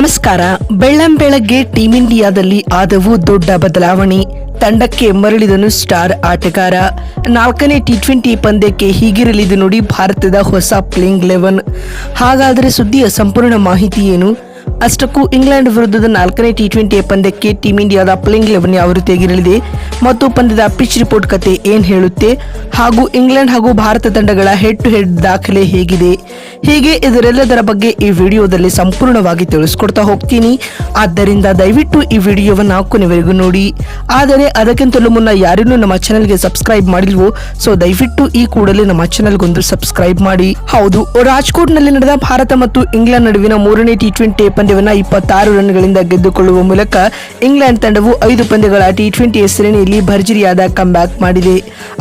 ನಮಸ್ಕಾರ. ಬೆಳ್ಳಂ ಬೆಳಗ್ಗೆ ಟೀಂ ಇಂಡಿಯಾದಲ್ಲಿ ಆದವು ದೊಡ್ಡ ಬದಲಾವಣೆ. ತಂಡಕ್ಕೆ ಮರಳಿದನು ಸ್ಟಾರ್ ಆಟಗಾರ. ನಾಲ್ಕನೇ ಟಿ ಟ್ವೆಂಟಿ ಪಂದ್ಯಕ್ಕೆ ಹೀಗಿರಲಿದೆ ನೋಡಿ ಭಾರತದ ಹೊಸ ಪ್ಲೇಯಿಂಗ್ ಲೆವೆನ್ ಹಾಗಾದರೆ ಸುದ್ದಿಯ ಸಂಪೂರ್ಣ ಮಾಹಿತಿ ಏನು? ಅಷ್ಟಕ್ಕೂ ಇಂಗ್ಲೆಂಡ್ ವಿರುದ್ಧದ ನಾಲ್ಕನೇ ಟಿ ಟ್ವೆಂಟಿ ಪಂದ್ಯಕ್ಕೆ ಟೀಂ ಇಂಡಿಯಾದ ಪ್ಲೇಯಿಂಗ್ ಲೆವೆನ್ ಯಾವ ರೀತಿಯಾಗಿರಲಿದೆ ಮತ್ತು ಪಂದ್ಯದ ಪಿಚ್ ರಿಪೋರ್ಟ್ ಕತೆ ಏನ್ ಹೇಳುತ್ತೆ? ಹಾಗೂ ಇಂಗ್ಲೆಂಡ್ ಹಾಗೂ ಭಾರತ ತಂಡಗಳ ಹೆಡ್ ಟು ಹೆಡ್ ದಾಖಲೆ ಹೇಗಿದೆ? ಹೀಗೆ ಇದರೆಲ್ಲದರ ಬಗ್ಗೆ ಈ ವಿಡಿಯೋದಲ್ಲಿ ಸಂಪೂರ್ಣವಾಗಿ ತಿಳಿಸ್ಕೊಡ್ತಾ ಹೋಗ್ತೀನಿ. ಆದ್ದರಿಂದ ದಯವಿಟ್ಟು ಈ ವಿಡಿಯೋವನ್ನು ಕೊನೆವರೆಗೂ ನೋಡಿ. ಆದರೆ ಅದಕ್ಕಿಂತಲೂ ಮುನ್ನ ಯಾರಿಗೂ ನಮ್ಮ ಚಾನೆಲ್ಗೆ ಸಬ್ಸ್ಕ್ರೈಬ್ ಮಾಡಿಲ್ವೋ ಸೊ ದಯವಿಟ್ಟು ಈ ಕೂಡಲೇ ನಮ್ಮ ಚಾನೆಲ್ಗೊಂದು ಸಬ್ಸ್ಕ್ರೈಬ್ ಮಾಡಿ. ಹೌದು, ರಾಜ್ಕೋಟ್ನಲ್ಲಿ ನಡೆದ ಭಾರತ ಮತ್ತು ಇಂಗ್ಲೆಂಡ್ ನಡುವಿನ ಮೂರನೇ ಟಿ ಟ್ವೆಂಟಿ ಪಂದ್ಯವನ್ನ ಇಪ್ಪತ್ತಾರು ರನ್ಗಳಿಂದ ಗೆದ್ದುಕೊಳ್ಳುವ ಮೂಲಕ ಇಂಗ್ಲೆಂಡ್ ತಂಡವು ಐದು ಪಂದ್ಯಗಳ ಟಿ ಟ್ವೆಂಟಿ ಸರಣಿಯಲ್ಲಿ ಭರ್ಜರಿಯಾದ ಕಮ್ಬ್ಯಾಕ್ ಮಾಡಿದೆ.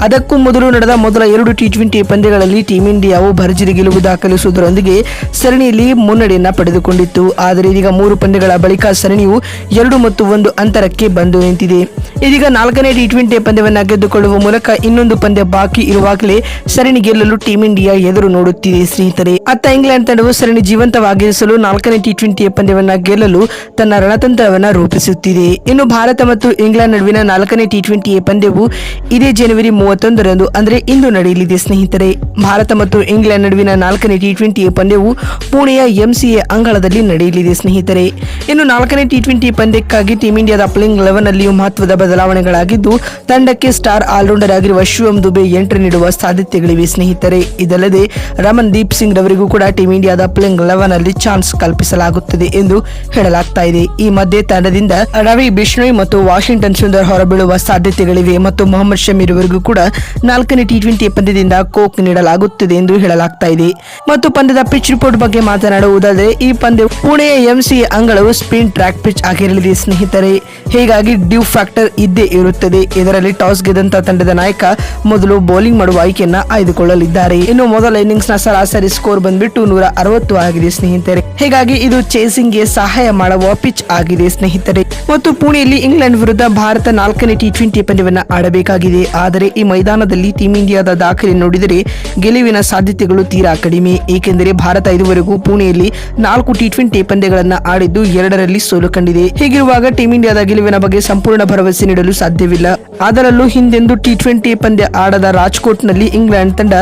ಅದಕ್ಕೂ ಮೊದಲು ನಡೆದ ಮೊದಲ ಎರಡು ಟಿ ಟ್ವೆಂಟಿ ಪಂದ್ಯಗಳಲ್ಲಿ ಟೀಂ ಇಂಡಿಯಾವು ಭರ್ಜರಿ ಗೆಲುವು ದಾಖಲಿಸುವುದರೊಂದಿಗೆ ಸರಣಿಯಲ್ಲಿ ಮುನ್ನಡೆಯನ್ನ ಪಡೆದುಕೊಂಡಿತ್ತು. ಆದರೆ ಇದೀಗ ಮೂರು ಪಂದ್ಯಗಳ ಬಳಿಕ ಸರಣಿಯು ಎರಡು ಮತ್ತು ಒಂದು ಅಂತರಕ್ಕೆ ಬಂದು ನಿಂತಿದೆ. ಇದೀಗ ನಾಲ್ಕನೇ ಟಿ ಟ್ವೆಂಟಿ ಪಂದ್ಯವನ್ನು ಗೆದ್ದುಕೊಳ್ಳುವ ಮೂಲಕ ಇನ್ನೊಂದು ಪಂದ್ಯ ಬಾಕಿ ಇರುವಾಗಲೇ ಸರಣಿ ಗೆಲ್ಲಲು ಟೀಂ ಇಂಡಿಯಾ ಎದುರು ನೋಡುತ್ತಿದೆ ಸ್ನೇಹಿತರೆ. ಅತ್ತ ಇಂಗ್ಲೆಂಡ್ ತಂಡವು ಸರಣಿ ಜೀವಂತವಾಗಿರಿಸಲು ನಾಲ್ಕನೇ ಟಿ ಟ್ವೆಂಟಿ ಪಂದ್ಯವನ್ನ ಗೆಲ್ಲಲು ತನ್ನ ರಣತಂತ್ರವನ್ನ ರೂಪಿಸುತ್ತಿದೆ. ಇನ್ನು ಭಾರತ ಮತ್ತು ಇಂಗ್ಲೆಂಡ್ ನಡುವಿನ ನಾಲ್ಕನೇ ಟಿ ಟ್ವೆಂಟಿ ಪಂದ್ಯವು ಇದೇ ಜನವರಿ ಮೂವತ್ತೊಂದರಂದು, ಅಂದರೆ ಇಂದು ನಡೆಯಲಿದೆ ಸ್ನೇಹಿತರೆ. ಭಾರತ ಮತ್ತು ಇಂಗ್ಲೆಂಡ್ ನಡುವಿನ ನಾಲ್ಕನೇ ಟಿ ಟ್ವೆಂಟಿ ಪಂದ್ಯವು ಪುಣೆಯ ಎಂಸಿಎ ಅಂಗಳದಲ್ಲಿ ನಡೆಯಲಿದೆ ಸ್ನೇಹಿತರೆ. ಇನ್ನು ನಾಲ್ಕನೇ ಟಿ ಟ್ವೆಂಟಿ ಪಂದ್ಯಕ್ಕಾಗಿ ಟೀಂ ಇಂಡಿಯಾದ ಪ್ಲೇಯಿಂಗ್ ಲೆವೆನ್ ಅಲ್ಲಿಯೂ ಮಹತ್ವದ ಬದಲಾವಣೆಗಳಾಗಿದ್ದು, ತಂಡಕ್ಕೆ ಸ್ಟಾರ್ ಆಲ್ರೌಂಡರ್ ಆಗಿರುವ ಶಿವಂ ದುಬೆ ಎಂಟ್ರಿ ನೀಡುವ ಸಾಧ್ಯತೆಗಳಿವೆ ಸ್ನೇಹಿತರೆ. ಇದಲ್ಲದೆ ರಮನ್ ದೀಪ್ ಸಿಂಗ್ ರವರಿಗೂ ಕೂಡ ಟೀಂ ಇಂಡಿಯಾದ ಪ್ಲೇಯಿಂಗ್ ಲೆವೆನ್ ಅಲ್ಲಿ ಚಾನ್ಸ್ ಕಲ್ಪಿಸಲಾಗುತ್ತದೆ. ಎಂದು ಹೇಳಲಾಗ್ತಾ ಇದೆ. ಈ ಮಧ್ಯೆ ತಂಡದಿಂದ ರವಿ ಬಿಷ್ಣೋಯ್ ಮತ್ತು ವಾಷಿಂಗ್ಟನ್ ಸುಂದರ್ ಹೊರಬೀಳುವ ಸಾಧ್ಯತೆಗಳಿವೆ ಮತ್ತು ಮೊಹಮ್ಮದ್ ಶಮಿ ಇರುವರೆಗೂ ಕೂಡ ನಾಲ್ಕನೇ ಟಿ ಟ್ವೆಂಟಿ ಪಂದ್ಯದಿಂದ ಕೋಕ್ ನೀಡಲಾಗುತ್ತಿದೆ ಎಂದು ಹೇಳಲಾಗ್ತಾ ಇದೆ. ಮತ್ತು ಪಂದ್ಯದ ಪಿಚ್ ರಿಪೋರ್ಟ್ ಬಗ್ಗೆ ಮಾತನಾಡುವುದಾದರೆ, ಈ ಪಂದ್ಯ ಪುಣೆಯ ಎಂಸಿ ಅಂಗಳವು ಸ್ಪಿನ್ ಟ್ರ್ಯಾಕ್ ಪಿಚ್ ಆಗಿರಲಿದೆ ಸ್ನೇಹಿತರೆ. ಹೀಗಾಗಿ ಡ್ಯೂ ಫ್ಯಾಕ್ಟರ್ ಇದ್ದೇ ಇರುತ್ತದೆ. ಇದರಲ್ಲಿ ಟಾಸ್ ಗೆದ್ದಂತ ತಂಡದ ನಾಯಕ ಮೊದಲು ಬೌಲಿಂಗ್ ಮಾಡುವ ಆಯ್ಕೆಯನ್ನ ಆಯ್ದುಕೊಳ್ಳಲಿದ್ದಾರೆ. ಇನ್ನು ಮೊದಲ ಇನ್ನಿಂಗ್ಸ್ನ ಸರಾಸರಿ ಸ್ಕೋರ್ ಬಂದ್ಬಿಟ್ಟು ನೂರ ಅರವತ್ತು ಆಗಿದೆ ಸ್ನೇಹಿತರೆ. ಹೀಗಾಗಿ ಇದು ಚೇಸಿಂಗ್ ಗೆ ಸಹಾಯ ಮಾಡುವ ಪಿಚ್ ಆಗಿದೆ ಸ್ನೇಹಿತರೆ. ಮತ್ತು ಪುಣೆಯಲ್ಲಿ ಇಂಗ್ಲೆಂಡ್ ವಿರುದ್ಧ ಭಾರತ ನಾಲ್ಕನೇ ಟಿ ಟ್ವೆಂಟಿ ಪಂದ್ಯವನ್ನು ಆಡಬೇಕಾಗಿದೆ. ಆದರೆ ಈ ಮೈದಾನದಲ್ಲಿ ಟೀಂ ಇಂಡಿಯಾದ ದಾಖಲೆ ನೋಡಿದರೆ ಗೆಲುವಿನ ಸಾಧ್ಯತೆಗಳು ತೀರಾ ಕಡಿಮೆ. ಏಕೆಂದರೆ ಭಾರತ ಇದುವರೆಗೂ ಪುಣೆಯಲ್ಲಿ ನಾಲ್ಕು ಟಿ ಟ್ವೆಂಟಿ ಪಂದ್ಯಗಳನ್ನು ಆಡಿದ್ದು ಎರಡರಲ್ಲಿ ಸೋಲು ಕಂಡಿದೆ. ಹೀಗಿರುವಾಗ ಟೀಂ ಇಂಡಿಯಾದ ಗೆಲುವಿನ ಬಗ್ಗೆ ಸಂಪೂರ್ಣ ಭರವಸೆ ನೀಡಲು ಸಾಧ್ಯವಿಲ್ಲ. ಅದರಲ್ಲೂ ಹಿಂದೆಂದು ಟಿ ಟ್ವೆಂಟಿ ಪಂದ್ಯ ಆಡದ ರಾಜ್ಕೋಟ್ನಲ್ಲಿ ಇಂಗ್ಲೆಂಡ್ ತಂಡ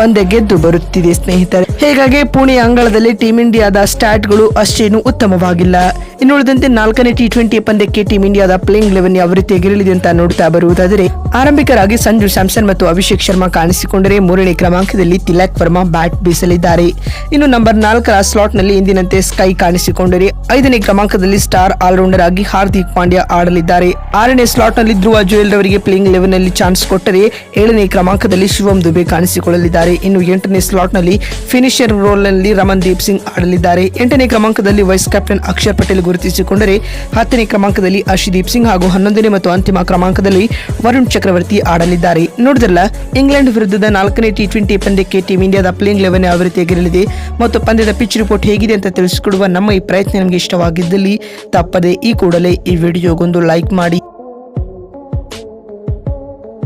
ಪಂದ್ಯ ಗೆದ್ದು ಬರುತ್ತಿದೆ ಸ್ನೇಹಿತರೆ. ಹೀಗಾಗಿ ಪುಣೆ ಅಂಗಳದಲ್ಲಿ ಟೀಂ ಇಂಡಿಯಾದ ಸ್ಟಾಟ್ಗಳು ಅಷ್ಟೇನು ಉತ್ತಮವಾಗಿಲ್ಲ. ಇನ್ನುಳಿದಂತೆ ನಾಲ್ಕನೇ ಟಿ ಟ್ವೆಂಟಿ ಪಂದ್ಯಕ್ಕೆ ಟೀಂ ಇಂಡಿಯಾದ ಪ್ಲೇಯಿಂಗ್ ಲೆವೆನ್ ಯಾವ ರೀತಿ ರೀತಿಯಾಗಿರಲಿದೆ ಅಂತ ನೋಡ್ತಾ ಬರುವುದಾದರೆ, ಆರಂಭಿಕರಾಗಿ ಸಂಜು ಸ್ಯಾಮ್ಸನ್ ಮತ್ತು ಅಭಿಷೇಕ್ ಶರ್ಮಾ ಕಾಣಿಸಿಕೊಂಡರೆ ಮೂರನೇ ಕ್ರಮಾಂಕದಲ್ಲಿ ತಿಲಕ್ ವರ್ಮಾ ಬ್ಯಾಟ್ ಬೀಸಲಿದ್ದಾರೆ. ಇನ್ನು ನಂಬರ್ ನಾಲ್ಕರ ಸ್ಲಾಟ್ನಲ್ಲಿ ಇಂದಿನಂತೆ ಸ್ಕೈ ಕಾಣಿಸಿಕೊಂಡರೆ ಐದನೇ ಕ್ರಮಾಂಕದಲ್ಲಿ ಸ್ಟಾರ್ ಆಲ್ರೌಂಡರ್ ಆಗಿ ಹಾರ್ದಿಕ್ ಪಾಂಡ್ಯ ಆಡಲಿದ್ದಾರೆ. ಆರನೇ ಸ್ಲಾಟ್ನಲ್ಲಿ ಧ್ರುವ ಜುಯೆಲ್ ರವರಿಗೆ ಪ್ಲೇಯಿಂಗ್ ಲೆವೆನ್ನಲ್ಲಿ ಚಾನ್ಸ್ ಕೊಟ್ಟರೆ ಏಳನೇ ಕ್ರಮಾಂಕದಲ್ಲಿ ಶಿವಂ ದುಬೆ ಕಾಣಿಸಿಕೊಳ್ಳಲಿದ್ದಾರೆ. ಇನ್ನು ಎಂಟನೇ ಸ್ಲಾಟ್ನಲ್ಲಿ ಫಿನಿಷರ್ ರೋಲ್ನಲ್ಲಿ ರಮನ್ ದೀಪ್ ಸಿಂಗ್ ಆಡಲಿದ್ದಾರೆ. ಎಂಟನೇ ಕ್ರಮಾಂಕದಲ್ಲಿ ವೈಸ್ ಕ್ಯಾಪ್ಟನ್ ಅಕ್ಷರ್ ಪಟೇಲ್ ಗುರುತಿಸಿಕೊಂಡರೆ ಹತ್ತನೇ ಕ್ರಮಾಂಕದಲ್ಲಿ ಅರ್ಷದೀಪ್ ಸಿಂಗ್ ಹಾಗೂ ಹನ್ನೊಂದನೇ ಮತ್ತು ಅಂತಿಮ ಕ್ರಮಾಂಕದಲ್ಲಿ ವರುಣ್ ಚಕ್ರವರ್ತಿ ಆಡಲಿದ್ದಾರೆ. ನೋಡಿದ್ರಲ್ಲ, ಇಂಗ್ಲೆಂಡ್ ವಿರುದ್ಧದ ನಾಲ್ಕನೇ ಟಿ ಟ್ವೆಂಟಿ ಪಂದ್ಯಕ್ಕೆ ಟೀಂ ಇಂಡಿಯಾದ ಪ್ಲೇಯಿಂಗ್ ಲೆವೆನ್ ಯಾವ ರೀತಿಯಾಗಿರಲಿದೆ ಮತ್ತು ಪಂದ್ಯದ ಪಿಚ್ ರಿಪೋರ್ಟ್ ಹೇಗಿದೆ ಅಂತ ತಿಳಿಸಿಕೊಡುವ ನಮ್ಮ ಈ ಪ್ರಯತ್ನ ನಿಮಗೆ ಇಷ್ಟವಾಗಿದ್ದಲ್ಲಿ ತಪ್ಪದೆ ಈ ಕೂಡಲೇ ಈ ವಿಡಿಯೋಗೊಂದು ಲೈಕ್ ಮಾಡಿ.